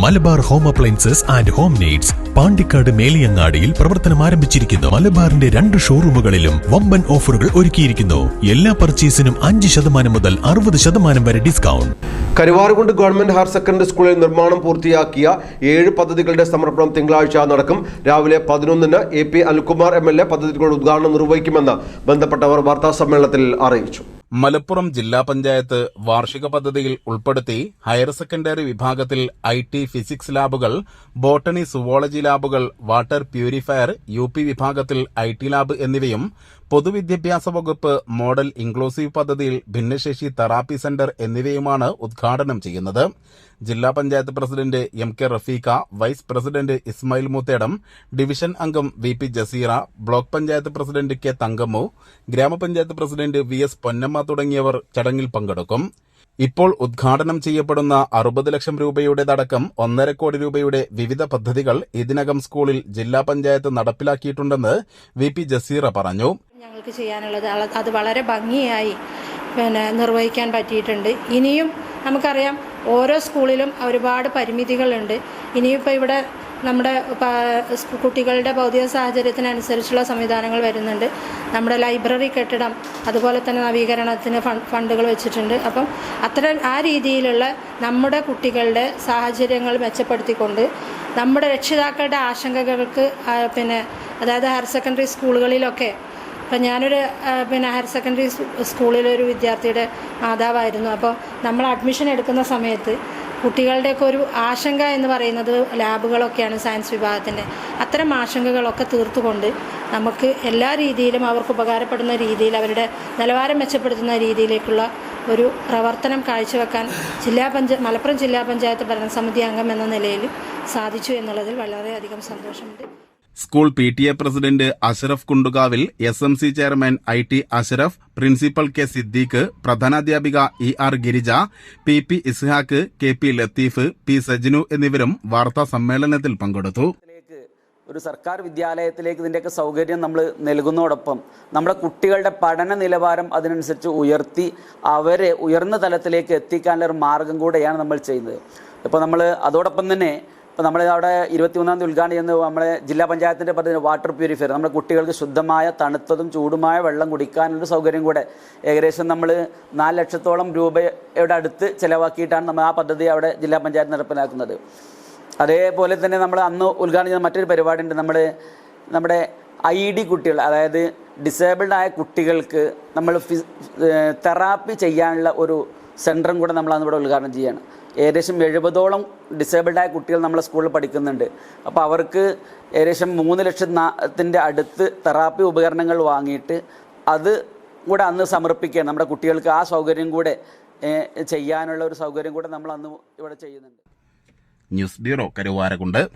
Malabar home appliances and home needs Pandikkad മേലിയങ്ങാടിയിൽ പ്രവർത്തനം ആരംഭിച്ചിരിക്കുന്നു. മലബാറിന്റെ രണ്ട് ഷോറൂമുകളിലും വമ്പൻ ഓഫറുകൾ ഒരുക്കിയിരിക്കുന്നു. എല്ലാ പർച്ചേസിനും അഞ്ച് ശതമാനം മുതൽ അറുപത് ശതമാനം വരെ ഡിസ്കൗണ്ട്. കരുവാറുകൊണ്ട് ഗവൺമെന്റ് ഹയർ സെക്കൻഡറി സ്കൂളിൽ നിർമ്മാണം പൂർത്തിയാക്കിയ ഏഴ് പദ്ധതികളുടെ സമർപ്പണം തിങ്കളാഴ്ച നടക്കും. രാവിലെ പതിനൊന്നിന് A P Anilkumar M L A പദ്ധതികളുടെ ഉദ്ഘാടനം നിർവഹിക്കുമെന്ന് ബന്ധപ്പെട്ടവർ വാർത്താ സമ്മേളനത്തിൽ അറിയിച്ചു. മലപ്പുറം ജില്ലാ പഞ്ചായത്ത് വാർഷിക പദ്ധതിയിൽ ഉൾപ്പെടുത്തി ഹയർ സെക്കൻഡറി വിഭാഗത്തിൽ ഐ ടി ഫിസിക്സ് ലാബുകൾ ബോട്ടണി സുവോളജി ലാബുകൾ വാട്ടർ പ്യൂരിഫയർ യു പി വിഭാഗത്തിൽ ഐ ടി ലാബ് എന്നിവയും പൊതുവിദ്യാഭ്യാസ വകുപ്പ് മോഡൽ ഇൻക്ലൂസീവ് പദ്ധതിയിൽ ഭിന്നശേഷി തെറാപ്പി സെന്റർ എന്നിവയുമാണ് ഉദ്ഘാടനം ചെയ്യുന്നത്. ജില്ലാ panchayat president M K Rafeeqa vice president Ismail Muthedam division അംഗം V P Jaseera block panchayat president K Thankammu ഗ്രാമപഞ്ചായത്ത് പ്രസിഡന്റ് വി എസ് പൊന്നമ്മ തുടങ്ങിയവർ ചടങ്ങിൽ പങ്കെടുക്കും. ഇപ്പോൾ ഉദ്ഘാടനം ചെയ്യപ്പെടുന്ന അറുപത് ലക്ഷം രൂപയുടേതടക്കം ഒന്നര കോടി രൂപയുടെ വിവിധ പദ്ധതികൾ ഇതിനകം സ്കൂളിൽ ജില്ലാ പഞ്ചായത്ത് നടപ്പിലാക്കിയിട്ടുണ്ടെന്ന് വി പി ജസീറ പറഞ്ഞു. ഞങ്ങൾക്ക് ചെയ്യാനുള്ളത്. അത് വളരെ ഭംഗിയായി പിന്നെ നിർവഹിക്കാൻ പറ്റിയിട്ടുണ്ട്. ഇനിയും നമുക്കറിയാം ഓരോ സ്കൂളിലും ഒരുപാട് പരിമിതികളുണ്ട്. ഇനിയിപ്പോൾ ഇവിടെ നമ്മുടെ കുട്ടികളുടെ ഭൗതിക സാഹചര്യത്തിനനുസരിച്ചുള്ള സംവിധാനങ്ങൾ വരുന്നുണ്ട്. നമ്മുടെ ലൈബ്രറി കെട്ടിടം അതുപോലെ തന്നെ നവീകരണത്തിന് ഫണ്ടുകൾ വെച്ചിട്ടുണ്ട്. അപ്പം അത്തരം ആ രീതിയിലുള്ള നമ്മുടെ കുട്ടികളുടെ സാഹചര്യങ്ങൾ മെച്ചപ്പെടുത്തിക്കൊണ്ട് നമ്മുടെ രക്ഷിതാക്കളുടെ ആശങ്കകൾക്ക് പിന്നെ അതായത് ഹയർ സെക്കൻഡറി സ്കൂളുകളിലൊക്കെ അപ്പം ഞാനൊരു പിന്നെ ഹയർ സെക്കൻഡറി സ്കൂളിലെ സ്കൂളിലൊരു വിദ്യാർത്ഥിയുടെ മാതാവായിരുന്നു. അപ്പോൾ നമ്മൾ അഡ്മിഷൻ എടുക്കുന്ന സമയത്ത് കുട്ടികളുടെയൊക്കെ ഒരു ആശങ്ക എന്ന് പറയുന്നത് ലാബുകളൊക്കെയാണ് സയൻസ് വിഭാഗത്തിന്റെ. അത്തരം ആശങ്കകളൊക്കെ തീർത്തുകൊണ്ട് നമുക്ക് എല്ലാ രീതിയിലും അവർക്ക് ഉപകാരപ്പെടുന്ന രീതിയിൽ അവരുടെ നിലവാരം മെച്ചപ്പെടുത്തുന്ന രീതിയിലേക്കുള്ള ഒരു പ്രവർത്തനം കാഴ്ചവെക്കാൻ ജില്ലാ പഞ്ചായ മലപ്പുറം ജില്ലാ പഞ്ചായത്ത് ഭരണസമിതി അംഗം എന്ന നിലയിൽ സാധിച്ചു എന്നുള്ളതിൽ വളരെയധികം സന്തോഷമുണ്ട്. School P T A president Ashraf Kundukavil S M C chairman I T Ashraf principal K Siddique പ്രധാനാധ്യാപിക E R Girija P P Ishaq K P Latheef P Sajinu എന്നിവരും വാർത്താ സമ്മേളനത്തിൽ പങ്കെടുത്തു. ഒരു സർക്കാർ വിദ്യാലയത്തിലേക്ക് ഇതിന്റെയൊക്കെ സൗകര്യം നമ്മൾ നൽകുന്നതോടൊപ്പം നമ്മുടെ കുട്ടികളുടെ പഠന നിലവാരം അതിനനുസരിച്ച് ഉയർത്തി അവരെ ഉയർന്ന തലത്തിലേക്ക് എത്തിക്കാനുള്ള ഒരു മാർഗം കൂടെയാണ് നമ്മൾ ചെയ്യുന്നത്. ഇപ്പോൾ നമ്മൾ അതോടൊപ്പം തന്നെ ഇപ്പോൾ നമ്മൾ അവിടെ ഇരുപത്തിമൂന്നാം തീയതി ഉദ്ഘാടനം ചെയ്യുന്നത് നമ്മുടെ ജില്ലാ പഞ്ചായത്തിന്റെ പദ്ധതി വാട്ടർ പ്യൂരിഫയർ. നമ്മുടെ കുട്ടികൾക്ക് ശുദ്ധമായ തണുത്തതും ചൂടുമായ വെള്ളം കുടിക്കാനുള്ള സൗകര്യം കൂടെ ഏകദേശം നമ്മൾ നാല് ലക്ഷത്തോളം രൂപയുടെ അടുത്ത് ചിലവാക്കിയിട്ടാണ് നമ്മൾ ആ പദ്ധതി അവിടെ ജില്ലാ പഞ്ചായത്ത് നടപ്പിലാക്കുന്നത്. അതേപോലെ തന്നെ നമ്മൾ അന്ന് ഉദ്ഘാടനം ചെയ്യുന്ന മറ്റൊരു പരിപാടി ഉണ്ട് നമ്മൾ നമ്മുടെ ഐ ഡി കുട്ടികൾ അതായത് ഡിസേബിൾഡ് ആയ കുട്ടികൾക്ക് നമ്മൾ തെറാപ്പി ചെയ്യാനുള്ള ഒരു സെന്ററും കൂടെ നമ്മൾ അന്ന് ഇവിടെ ഉദ്ഘാടനം ചെയ്യാണ്. ഏകദേശം എഴുപതോളം ഡിസേബിൾഡായ കുട്ടികൾ നമ്മളെ സ്കൂളിൽ പഠിക്കുന്നുണ്ട്. അപ്പോൾ അവർക്ക് ഏകദേശം മൂന്ന് ലക്ഷത്തിന്റെ അടുത്ത് തെറാപ്പി ഉപകരണങ്ങൾ വാങ്ങിയിട്ട് അത് കൂടെ അന്ന് സമർപ്പിക്കുകയാണ്. നമ്മുടെ കുട്ടികൾക്ക് ആ സൗകര്യം കൂടെ ചെയ്യാനുള്ള ഒരു സൗകര്യം കൂടെ നമ്മൾ അന്ന് ഇവിടെ ചെയ്യുന്നുണ്ട്. News bureau Karuvarakundu.